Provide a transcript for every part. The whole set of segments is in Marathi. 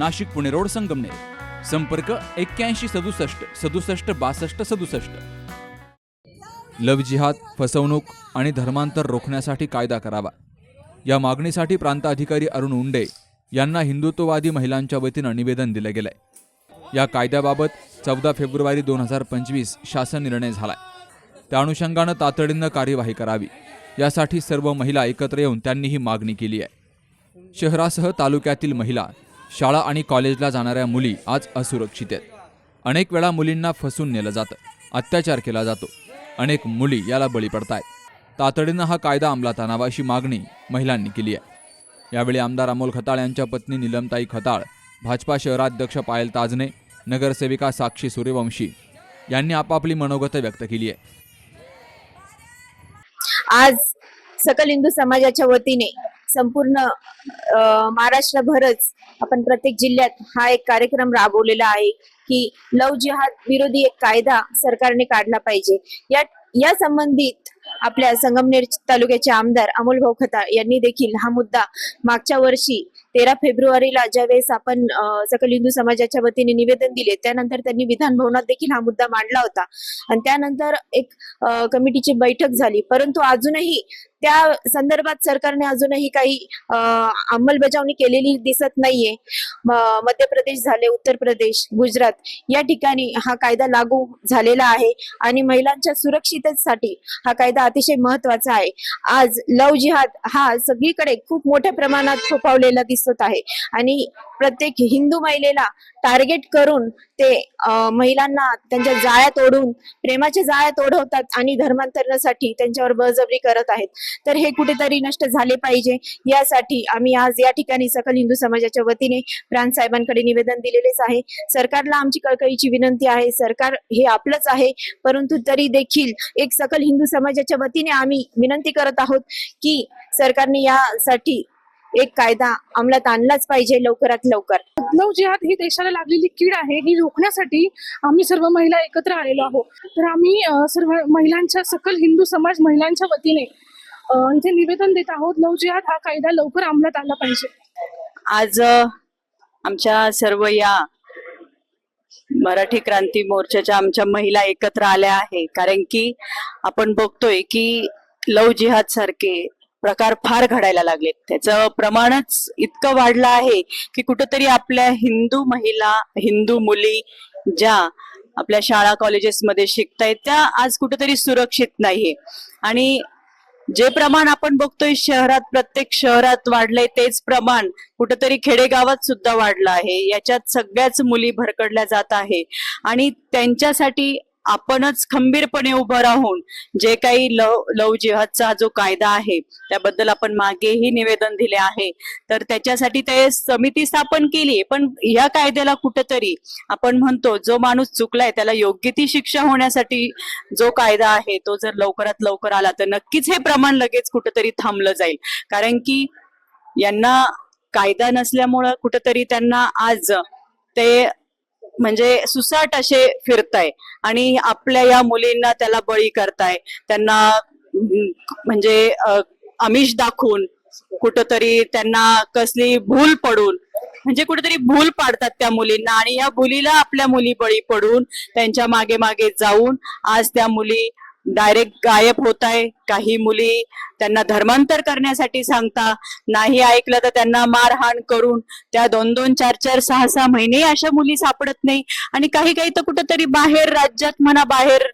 Nashik Pune road Sangamner. संपर्क एक्क्याऐंशी सदुसष्ट सदुसष्ट बासष्ट सदुसष्ट. लव जिहाद फसवणूक आणि धर्मांतर रोखण्यासाठी कायदा करावा. या मागणीसाठी प्रांताधिकारी अरुण उंडे यांना हिंदुत्ववादी महिलांच्या वतीनं निवेदन दिलं गेलंय. या कायद्याबाबत चौदा फेब्रुवारी दोन हजार पंचवीस शासन निर्णय झालाय. त्या अनुषंगानं तातडीनं कार्यवाही करावी. यासाठी सर्व महिला एकत्र येऊन त्यांनी ही मागणी केली आहे. शहरासह तालुक्यातील महिला शाळा आणि कॉलेजला जाणाऱ्या मुली आज असुरक्षित आहेत. अनेक वेळा मुलींना फसून नेलं जातं अत्याचार केला जातो. अनेक मुली याला बळी पडतायत. तातडीनं हा कायदा अंमलात आणावा अशी मागणी महिलांनी केली आहे. यावेळी आमदार अमोल खताळ यांच्या पत्नी निलमताई खताळ भाजपा शहराध्यक्ष पायल ताजने नगरसेविका साक्षी सूर्यवंशी यांनी आपापली मनोगत व्यक्त केली आहे. आज सकल हिंदू समाजाच्या वतीने संपूर्ण महाराष्ट्रभरच आपण प्रत्येक जिल्ह्यात हा एक कार्यक्रम राबवलेला आहे की लव जिहाद विरोधी एक कायदा सरकारने काढला पाहिजे. या या संबंधित आपल्या संगमनेर तालुक्याचे आमदार अमोल भाऊ यांनी देखील हा मुद्दा मागच्या वर्षी तेरा फेब्रुवारीला ज्यावेळेस आपण सकल हिंदू समाजाच्या वतीने निवेदन दिले त्यानंतर त्यांनी विधान भवनात देखील हा मुद्दा मांडला होता. आणि त्यानंतर एक कमिटीची बैठक झाली. परंतु अजूनही त्या संदर्भात सरकारने अजूनही काही अंमलबजावणी केलेली दिसत नाहीये. मध्य प्रदेश झाले उत्तर प्रदेश गुजरात या ठिकाणी हा कायदा लागू झालेला आहे आणि महिलांच्या सुरक्षिततेसाठी हा कायदा अतिशय महत्त्वाचा आहे. आज लव जिहाद हा सगळीकडे खूप मोठ्या प्रमाणात फोफावलेला दिसत आहे आणि प्रत्येक हिंदू महिलेला टार्गेट करून ते महिलांना त्यांच्या जाळ्यात ओढून प्रेमाच्या जाळ्यात ओढवतात आणि धर्मांतरणासाठी त्यांच्यावर बळजबरी करत आहेत. तर हे कुठेतरी नष्ट झाले पाहिजे. यासाठी आम्ही आज या ठिकाणी सकल हिंदू समाजाच्या वतीने प्रांत साहेबांकडे निवेदन दिलेलेच आहे. सरकारला आमची कळकळीची विनंती आहे. सरकार हे आपलंच आहे. परंतु तरी देखील एक सकल हिंदू समाजाच्या वतीने आम्ही विनंती करत आहोत की सरकारने यासाठी एक कायदा अंमलात आणलाच पाहिजे लवकरात लवकर. लव जिहाद ही देशाला लागलेली कीड आहे ही रोखण्यासाठी आम्ही सर्व महिला एकत्र आलेलो आहोत. तर आम्ही सर्व महिलांच्या सकल हिंदू समाज महिलांच्या वतीने इथे निवेदन देत आहोत लव जिहाद हा कायदा लवकर अंमलात आला पाहिजे. आज आमच्या सर्व या मराठी क्रांती मोर्चाच्या आमच्या महिला एकत्र आल्या आहे. कारण की आपण बघतोय की लव जिहाद सारखे प्रकार फार घडायला लागलेत. त्याचं प्रमाणच इतकं वाढलं आहे की कुठंतरी आपल्या हिंदू महिला हिंदू मुली ज्या आपल्या शाळा कॉलेजेसमध्ये शिकतायत त्या आज कुठंतरी सुरक्षित नाहीये. आणि जे प्रमाण आपण बघतोय शहरात प्रत्येक शहरात वाढलंय तेच प्रमाण कुठंतरी खेडेगावात सुद्धा वाढलं आहे. याच्यात सगळ्याच मुली भरकडल्या जात आहे. आणि त्यांच्यासाठी आपणच खंबीरपणे उभं राहून जे काही लव लव जिहादचा जो कायदा आहे त्याबद्दल आपण मागेही निवेदन दिले आहे. तर त्याच्यासाठी ते समिती स्थापन केली पण या कायद्याला कुठंतरी आपण म्हणतो जो माणूस चुकलाय त्याला योग्य ती शिक्षा होण्यासाठी जो कायदा आहे तो जर लवकरात लवकर आला तर नक्कीच हे प्रमाण लगेच कुठंतरी थांबलं जाईल. कारण की यांना कायदा नसल्यामुळं कुठंतरी त्यांना आज ते म्हणजे सुसाट असे फिरताय आणि आपल्या या मुलींना त्याला बळी करताय. त्यांना म्हणजे आमिष दाखवून कुठंतरी त्यांना कसली भूल पडून म्हणजे कुठेतरी भूल पाडतात त्या मुलींना आणि या मुलीला आपल्या मुली बळी पडून त्यांच्या मागे मागे जाऊन आज त्या मुली डायरेक्ट गायब होत आहे. काही मुली त्यांना धर्मांतर करण्यासाठी सांगता नाही ऐकलं तर त्यांना मारहाण करून त्या दोन दोन चार चार सहा सहा महिने अशा मुली सापडत नाही. आणि काही काही तर कुठंतरी बाहेर राज्यात म्हणा बाहेर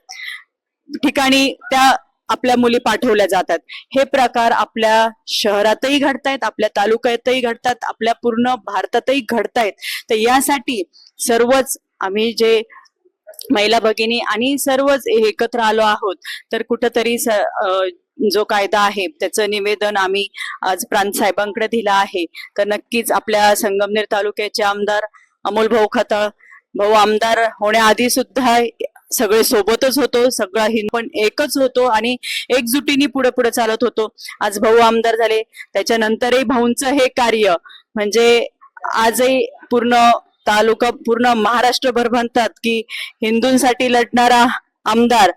ठिकाणी त्या आपल्या मुली पाठवल्या जातात. हे प्रकार आपल्या शहरातही घडतायत आपल्या तालुक्यातही घडतात आपल्या पूर्ण भारतातही घडतायत. तर यासाठी सर्वच आम्ही जे महिला भगिनी आणि सर्वच एकत्र आलो आहोत. तर कुठंतरी स- जो कायदा आहे त्याचं निवेदन आम्ही आज प्रांत साहेबांकडे दिलं आहे. तर नक्कीच आपल्या संगमनेर तालुक्याचे आमदार अमोल भाऊ खताळ भाऊ आमदार होण्याआधी सुद्धा सगळे सोबतच होतो सगळा हिंद पण एकच होतो आणि एकजुटीने पुढे पुढे चालत होतो. आज भाऊ आमदार झाले त्याच्यानंतरही भाऊंचं हे कार्य म्हणजे आजही पूर्ण तालुका पूर्ण महाराष्ट्रभर म्हणतात की हिंदूंसाठी लढणारा आमदार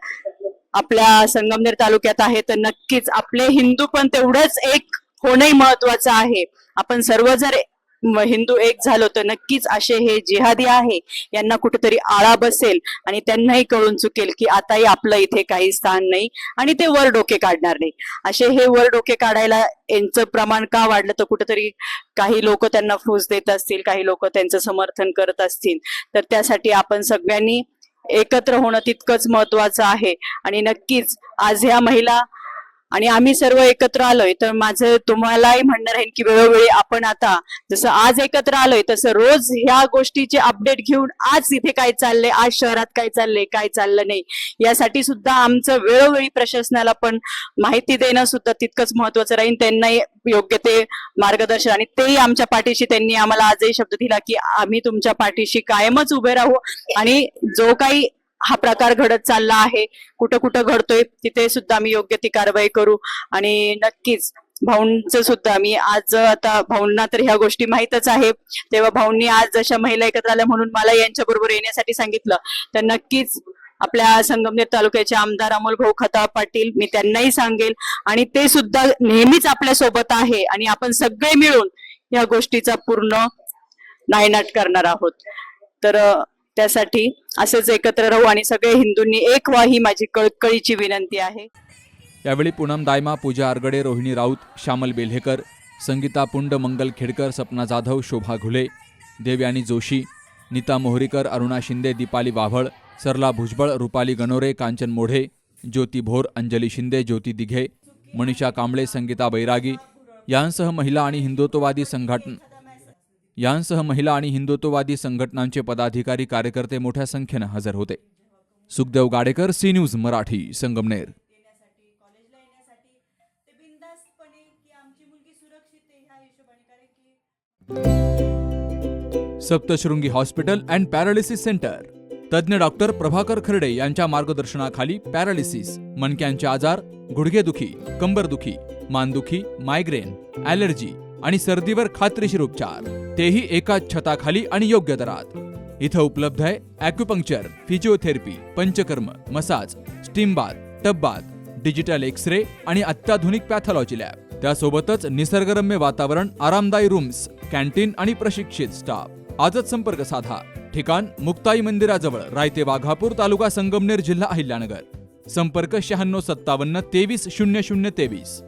आपल्या संगमनेर तालुक्यात आहे. तर नक्कीच आपले हिंदू पण तेवढंच एक होणंही महत्वाचं आहे. आपण सर्व जर हिंदू एक झालो तर नक्कीच असे हे जिहादी आहे. यांना कुठेतरी आळा बसेल आणि त्यांनाही कळून चुकेल की आताही आपलं इथे काही स्थान नाही आणि ते वर डोके काढणार नाही. असे हे वर डोके काढायला यांचं प्रमाण का वाढलं तर कुठेतरी काही लोक त्यांना फूस देत असतील काही लोक त्यांचं समर्थन करत असतील. तर त्यासाठी आपण सगळ्यांनी एकत्र होणं तितकंच महत्वाचं आहे. आणि नक्कीच आज ह्या महिला आणि आम्ही सर्व एकत्र आलोय. तर माझं तुम्हालाही म्हणणं राहील की वेळोवेळी आपण आता जसं आज एकत्र आलोय तसं रोज ह्या गोष्टीचे अपडेट घेऊन आज इथे काय चाललंय आज शहरात काय चाललंय काय चाललं नाही यासाठी सुद्धा आमचं वेळोवेळी प्रशासनाला पण माहिती देणं सुद्धा तितकंच महत्वाचं राहील. त्यांनाही योग्य ते मार्गदर्शन आणि तेही आमच्या पाठीशी त्यांनी आम्हाला आजही शब्द दिला की आम्ही तुमच्या पाठीशी कायमच उभे राहू आणि जो काही हा प्रकार घडत चालला आहे. कुठं कुठं घडतोय तिथे सुद्धा आम्ही योग्य ती कारवाई करू. आणि नक्कीच भाऊंचं सुद्धा मी आज आता भाऊंना तर ह्या गोष्टी माहीतच आहे. तेव्हा भाऊंनी आज जशा महिला एकत्र आल्या म्हणून मला यांच्या बरोबर येण्यासाठी सांगितलं. तर नक्कीच आपल्या संगमनेर तालुक्याचे आमदार अमोल भाऊ खता पाटील मी त्यांनाही सांगेल. आणि ते सुद्धा नेहमीच आपल्यासोबत आहे. आणि आपण सगळे मिळून या गोष्टीचा पूर्ण नायनाट करणार आहोत. तर त्यासाठी असेच एकत्र राहू आणि सगळे हिंदूंनी एक व्हा ही माझी कळकळीची विनंती आहे. यावेळी पूनम दायमा पूजा आरगडे रोहिणी राऊत श्यामल बेल्हेकर संगीता पुंड मंगल खेडकर सपना जाधव शोभा घुले देवयानी जोशी नीता मोहरीकर अरुणा शिंदे दीपाली वाभळ सरला भुजबळ रुपाली गणोरे कांचन मोढे ज्योती भोर अंजली शिंदे ज्योती दिघे मनीषा कांबळे संगीता बैरागी यांसह महिला आणि हिंदुत्ववादी संघटन यांसह महिला आणि हिंदुत्ववादी संघटनांचे पदाधिकारी कार्यकर्ते मोठ्या संख्येनं हजर होते. Sukhdev Gadekar C News Marathi Sangamner. Saptashrungi hospital and paralysis centre. तज्ज्ञ डॉक्टर प्रभाकर खर्डे यांच्या मार्गदर्शनाखाली पॅरालिसिस मणक्यांचे आजार गुडघेदुखी कंबरदुखी मानदुखी मायग्रेन ॲलर्जी आणि सर्दीवर खात्रीशीर उपचार. तेही एकाच छताखाली आणि योग्य दरात. इथं उपलब्ध आहे acupuncture physiotherapy panchakarma massage steam bath tub bath digital X ray आणि अत्याधुनिक पॅथॉलॉजी लॅब त्यासोबतच निसर्गरम्य वातावरण आरामदायी रूम्स कॅन्टीन आणि प्रशिक्षित स्टाफ आजच संपर्क साधा. ठिकाण मुक्ताई मंदिराजवळ रायते वाघापूर तालुका संगमनेर जिल्हा अहिल्यानगर. संपर्क शहाण्णव सत्तावन्न तेवीस शून्य शून्य तेवीस.